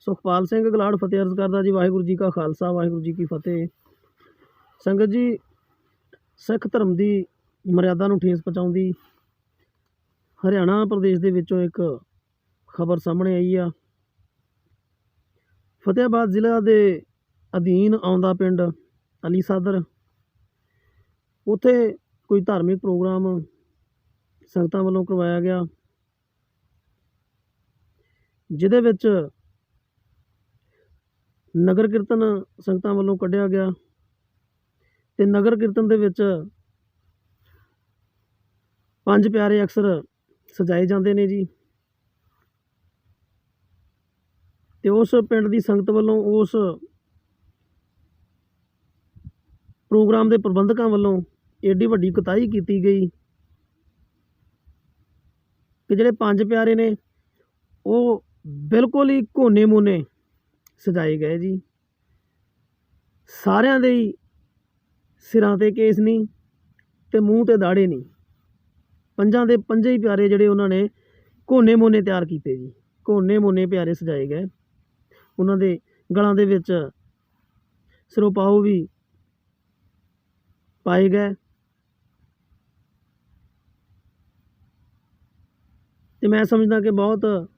ਸੁਖਪਾਲ ਸਿੰਘ ਗਲਾੜ ਫਤਿਹ ਅਰਜ਼ ਕਰਦਾ ਜੀ, ਵਾਹਿਗੁਰੂ ਜੀ ਕਾ ਖਾਲਸਾ, ਵਾਹਿਗੁਰੂ ਜੀ ਕੀ ਫਤਿਹ। ਸੰਗਤ ਜੀ, ਸਿੱਖ ਧਰਮ ਦੀ ਮਰਿਆਦਾ ਨੂੰ ਠੇਸ ਪਹੁੰਚਾਉਂਦੀ। ਹਰਿਆਣਾ ਪ੍ਰਦੇਸ਼ ਦੇ ਵਿੱਚੋਂ ਇੱਕ ਖਬਰ ਸਾਹਮਣੇ ਆਈ ਆ। ਫਤਿਹਾਬਾਦ ਜ਼ਿਲ੍ਹਾ ਦੇ ਅਧੀਨ ਆਉਂਦਾ ਪਿੰਡ ਅਲੀ ਸਾਦਰ। ਉੱਥੇ ਕੋਈ ਧਾਰਮਿਕ ਪ੍ਰੋਗਰਾਮ ਸੰਗਤਾਂ ਵੱਲੋਂ ਕਰਵਾਇਆ ਗਿਆ। ਜਿਹਦੇ ਵਿੱਚ ਨਗਰ ਕੀਰਤਨ ਸੰਗਤਾਂ ਵੱਲੋਂ ਕੱਢਿਆ ਗਿਆ ਤੇ ਨਗਰ ਕੀਰਤਨ ਦੇ ਵਿੱਚ ਪੰਜ ਪਿਆਰੇ ਅਕਸਰ ਸਜਾਏ ਜਾਂਦੇ ਨੇ ਜੀ। ਤੇ ਉਸ ਪਿੰਡ ਦੀ ਸੰਗਤ ਵੱਲੋਂ ਉਸ ਪ੍ਰੋਗਰਾਮ ਦੇ ਪ੍ਰਬੰਧਕਾਂ ਵੱਲੋਂ ਏਡੀ ਵੱਡੀ ਕੁਤਾਹੀ ਕੀਤੀ ਗਈ ਕਿ ਜਿਹੜੇ ਪੰਜ ਪਿਆਰੇ ਨੇ, ਉਹ ਬਿਲਕੁਲ ਹੀ ਕੋਨੇ ਮੋਨੇ ਸਜਾਏ ਗਏ ਜੀ। ਸਾਰਿਆਂ ਦੇ ਹੀ ਸਿਰਾਂ ਤੇ ਕੇਸ ਨਹੀਂ ਤੇ ਮੂੰਹ ਤੇ ਦਾੜੇ ਨਹੀਂ ਪੰਜਾਂ ਦੇ ਪੰਜੇ ਹੀ ਪਿਆਰੇ ਜਿਹੜੇ ਉਹਨਾਂ ਨੇ ਕੋਨੇ ਮੋਨੇ ਤਿਆਰ ਕੀਤੇ ਜੀ। ਕੋਨੇ ਮੋਨੇ ਪਿਆਰੇ ਸਜਾਏ ਗਏ। ਉਹਨਾਂ ਦੇ ਗਲਾਂ ਦੇ ਵਿੱਚ ਸਰੋਪਾਓ ਵੀ ਪਾਏ ਗਏ। ਤੇ ਮੈਂ ਸਮਝਦਾ ਕਿ ਬਹੁਤ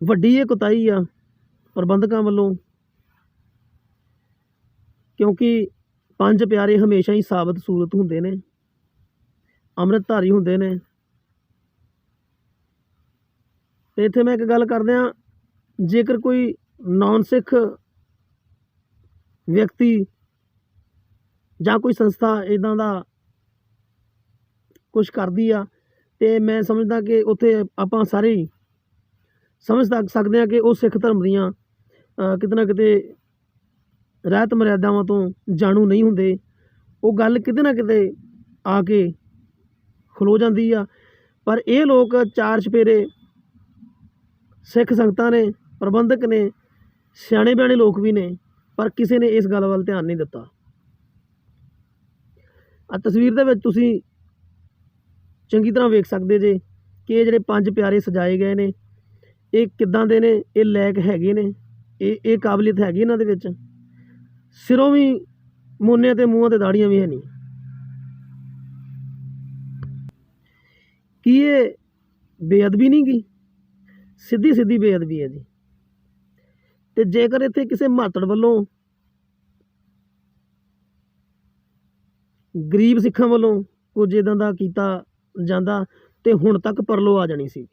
ਵੱਡੀ ਇਹ ਕੁਤਾਹੀ ਆ ਪ੍ਰਬੰਧਕਾਂ ਵੱਲੋਂ, ਕਿਉਂਕਿ ਪੰਜ ਪਿਆਰੇ ਹਮੇਸ਼ਾ ਹੀ ਸਾਬਤ ਸੂਰਤ ਹੁੰਦੇ ਨੇ, ਅੰਮ੍ਰਿਤਧਾਰੀ ਹੁੰਦੇ ਨੇ। ਤੇ ਇੱਥੇ ਮੈਂ ਇੱਕ ਗੱਲ ਕਰਦਿਆਂ, ਜੇਕਰ ਕੋਈ ਨਾਨ ਸਿੱਖ ਵਿਅਕਤੀ ਜਾਂ ਕੋਈ ਸੰਸਥਾ ਇਦਾਂ ਦਾ ਕੁਝ ਕਰਦੀ ਆ, ਤੇ ਮੈਂ ਸਮਝਦਾ ਕਿ ਉੱਥੇ ਆਪਾਂ ਸਾਰੇ ਹੀ ਸਮਝ ਸਕਦੇ ਹਾਂ ਕਿ ਉਹ ਸਿੱਖ ਧਰਮ ਦੀਆਂ ਕਿਤੇ ਨਾ ਕਿਤੇ ਰਹਿਤ ਮਰਿਆਦਾਵਾਂ ਤੋਂ ਜਾਣੂ ਨਹੀਂ ਹੁੰਦੇ। ਉਹ ਗੱਲ ਕਿਤੇ ਨਾ ਕਿਤੇ ਆ ਕੇ ਖਲੋ ਜਾਂਦੀ ਆ। ਪਰ ਇਹ ਲੋਕ ਚਾਰ ਚਪੇਰੇ ਸਿੱਖ ਸੰਗਤਾਂ ਨੇ, ਪ੍ਰਬੰਧਕ ਨੇ, ਸਿਆਣੇ ਬਿਆਣੇ ਲੋਕ ਵੀ ਨੇ, ਪਰ ਕਿਸੇ ਨੇ ਇਸ ਗੱਲ ਵੱਲ ਧਿਆਨ ਨਹੀਂ ਦਿੱਤਾ। ਆ ਤਸਵੀਰ ਦੇ ਵਿੱਚ ਤੁਸੀਂ ਚੰਗੀ ਤਰ੍ਹਾਂ ਵੇਖ ਸਕਦੇ ਜੇ ਕਿ ਇਹ ਜਿਹੜੇ ਪੰਜ ਪਿਆਰੇ ਸਜਾਏ ਗਏ ਨੇ, ਇਹ ਕਿੱਦਾਂ ਦੇ ਨੇ, ਇਹ ਲੈਕ ਹੈਗੇ ਨੇ। ਇਹ ਇਹ ਕਾਬਲੀਅਤ ਹੈਗੀ ਇਹਨਾਂ ਦੇ ਵਿੱਚ। ਸਿਰੋਂ ਵੀ ਮੋਨੇ ਤੇ ਮੂੰਹਾਂ ਤੇ ਦਾੜੀਆਂ ਵੀ ਹੈ ਨਹੀਂ। ਕੀ ਇਹ ਬੇਅਦਬੀ ਨਹੀਂ ਗੀ ਸਿੱਧੀ ਸਿੱਧੀ ਬੇਅਦਬੀ ਹੈ ਜੀ। ਤੇ ਜੇਕਰ ਇੱਥੇ ਕਿਸੇ ਮਾਤੜ ਵੱਲੋਂ ਗਰੀਬ ਸਿੱਖਾਂ ਵੱਲੋਂ ਕੁਝ ਇਦਾਂ ਦਾ ਕੀਤਾ ਜਾਂਦਾ, ਤੇ ਹੁਣ ਤੱਕ ਪਰਲੋ ਆ ਜਾਣੀ ਸੀ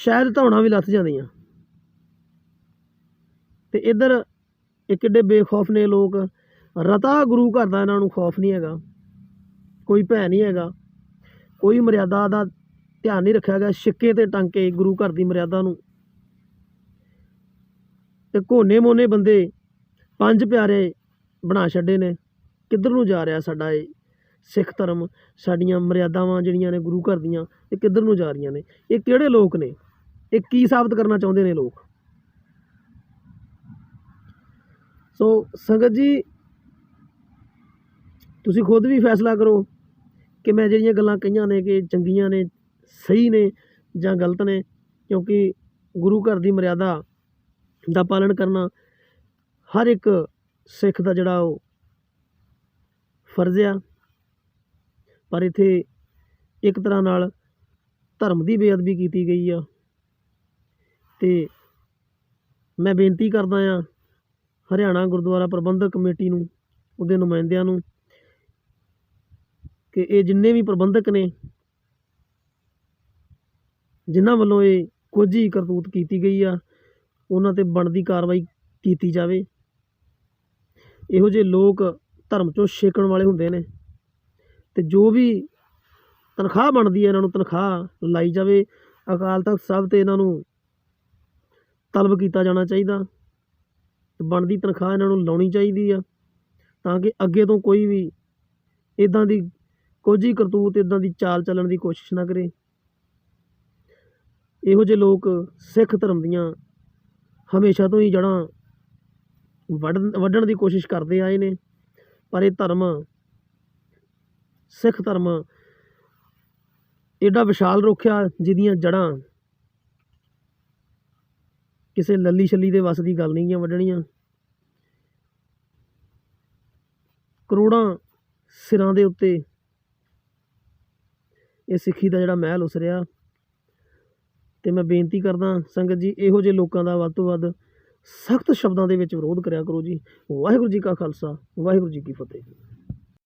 ਸ਼ਾਇਦ ਧੌਣਾ ਵੀ ਲੱਥ ਜਾਂਦੀਆਂ। ਤੇ ਇੱਧਰ ਇਹ ਕਿੱਡੇ ਬੇਖੌਫ ਨੇ ਲੋਕ। ਰਤਾ ਗੁਰੂ ਘਰ ਦਾ ਇਹਨਾਂ ਨੂੰ ਖੌਫ ਨਹੀਂ ਹੈਗਾ। ਕੋਈ ਭੈ ਨਹੀਂ ਹੈਗਾ। ਕੋਈ ਮਰਿਆਦਾ ਦਾ ਧਿਆਨ ਨਹੀਂ ਰੱਖਿਆ ਗਿਆ। ਛਿੱਕੇ ਤੇ ਟੰਕੇ ਗੁਰੂ ਘਰ ਦੀ ਮਰਿਆਦਾ ਨੂੰ। ਤੇ ਕੋਨੇ ਮੋਨੇ ਬੰਦੇ ਪੰਜ ਪਿਆਰੇ ਬਣਾ ਛੱਡੇ ਨੇ। ਕਿੱਧਰ ਨੂੰ ਜਾ ਰਿਹਾ ਸਾਡਾ ਇਹ ਸਿੱਖ ਧਰਮ? ਸਾਡੀਆਂ ਮਰਿਆਦਾਵਾਂ ਜਿਹੜੀਆਂ ਨੇ ਗੁਰੂ ਘਰ ਦੀਆਂ, ਇਹ ਕਿੱਧਰ ਨੂੰ ਜਾ ਰਹੀਆਂ ਨੇ? ਇਹ ਕਿਹੜੇ ਲੋਕ ਨੇ? ਇਹ ਕੀ ਸਾਬਤ ਕਰਨਾ ਚਾਹੁੰਦੇ ਨੇ ਲੋਕ? ਸੋ ਸੰਗਤ ਜੀ, ਤੁਸੀਂ ਖੁਦ ਵੀ ਫੈਸਲਾ ਕਰੋ ਕਿ ਮੈਂ ਜਿਹੜੀਆਂ ਗੱਲਾਂ ਕਹੀਆਂ ਨੇ ਕਿ ਚੰਗੀਆਂ ਨੇ, ਸਹੀ ਨੇ ਜਾਂ ਗਲਤ ਨੇ, ਕਿਉਂਕਿ ਗੁਰੂ ਘਰ ਦੀ ਮਰਿਆਦਾ ਦਾ ਪਾਲਣ ਕਰਨਾ ਹਰ ਇੱਕ ਸਿੱਖ ਦਾ ਜਿਹੜਾ ਉਹ ਫਰਜ਼ ਆ। ਪਰ ਇੱਥੇ ਇੱਕ ਤਰ੍ਹਾਂ ਨਾਲ ਧਰਮ ਦੀ ਬੇਅਦਬੀ ਕੀਤੀ ਗਈ ਆ। ਤੇ ਮੈਂ ਬੇਨਤੀ ਕਰਦਾ ਹਾਂ ਹਰਿਆਣਾ ਗੁਰਦੁਆਰਾ ਪ੍ਰਬੰਧਕ ਕਮੇਟੀ ਨੂੰ, ਉਹਦੇ ਨੁਮਾਇੰਦਿਆਂ ਨੂੰ ਕਿ ਇਹ ਜਿੰਨੇ ਵੀ ਪ੍ਰਬੰਧਕ ਨੇ, ਜਿਨ੍ਹਾਂ ਵੱਲੋਂ ਇਹ ਕੋਝੀ ਕਰਤੂਤ ਕੀਤੀ ਗਈ ਆ, ਉਹਨਾਂ ਤੇ ਬਣਦੀ ਕਾਰਵਾਈ ਕੀਤੀ ਜਾਵੇ। ਇਹੋ ਜਿਹੇ ਲੋਕ ਧਰਮ ਚੋਂ ਛੇਕਣ ਵਾਲੇ ਹੁੰਦੇ ਨੇ ਤੇ ਜੋ ਵੀ ਤਨਖਾਹ ਬਣਦੀ ਹੈ ਇਹਨਾਂ ਨੂੰ ਤਨਖਾਹ ਲਾਈ ਜਾਵੇ। ਅਕਾਲ ਤਖਤ ਸਾਹਿਬ ਤੇ ਇਹਨਾਂ ਨੂੰ ਤਲਬ ਕੀਤਾ ਜਾਣਾ ਚਾਹੀਦਾ ਤੇ ਬਣਦੀ ਤਨਖਾਹ ਇਹਨਾਂ ਨੂੰ ਲਾਉਣੀ ਚਾਹੀਦੀ ਆ ਤਾਂ ਕਿ ਅੱਗੇ ਤੋਂ ਕੋਈ ਵੀ ਇਦਾਂ ਦੀ ਕੋਝੀ ਕਰਤੂਤ ਇਦਾਂ ਦੀ ਚਾਲ ਚੱਲਣ ਦੀ ਕੋਸ਼ਿਸ਼ ਨਾ ਕਰੇ। ਇਹੋ ਜਿਹੇ ਲੋਕ ਸਿੱਖ ਧਰਮ ਦੀਆਂ ਹਮੇਸ਼ਾ ਤੋਂ ਹੀ ਜੜ੍ਹਾਂ ਵੱਢ, ਵੱਢਣ ਦੀ ਕੋਸ਼ਿਸ਼ ਕਰਦੇ ਆਏ ਨੇ, ਪਰ ਇਹ ਧਰਮ, ਸਿੱਖ ਧਰਮ, ਏਡਾ ਵਿਸ਼ਾਲ ਰੁੱਖ ਆ ਜਿਹਦੀਆਂ ਜੜ੍ਹਾਂ ਕਿਸੇ ਲੱਲੀ ਛੱਲੀ ਦੇ ਵੱਸ ਦੀ ਗੱਲ ਨਹੀਂ ਆ ਵੱਢਣੀਆਂ। ਕਰੋੜਾਂ ਸਿਰਾਂ ਦੇ ਉੱਤੇ ਇਹ ਸਿੱਖੀ ਦਾ ਜਿਹੜਾ ਮਹਿਲ ਉਸਰਿਆ ਤੇ ਮੈਂ ਬੇਨਤੀ ਕਰਦਾ ਸੰਗਤ ਜੀ, ਇਹੋ ਜਿਹੇ ਲੋਕਾਂ ਦਾ ਵੱਧ ਤੋਂ ਵੱਧ ਸਖਤ ਸ਼ਬਦਾਂ ਦੇ ਵਿੱਚ ਵਿਰੋਧ ਕਰਿਆ ਕਰੋ ਜੀ। ਵਾਹਿਗੁਰੂ ਜੀ ਕਾ ਖਾਲਸਾ, ਵਾਹਿਗੁਰੂ ਜੀ ਕੀ ਫਤਿਹ।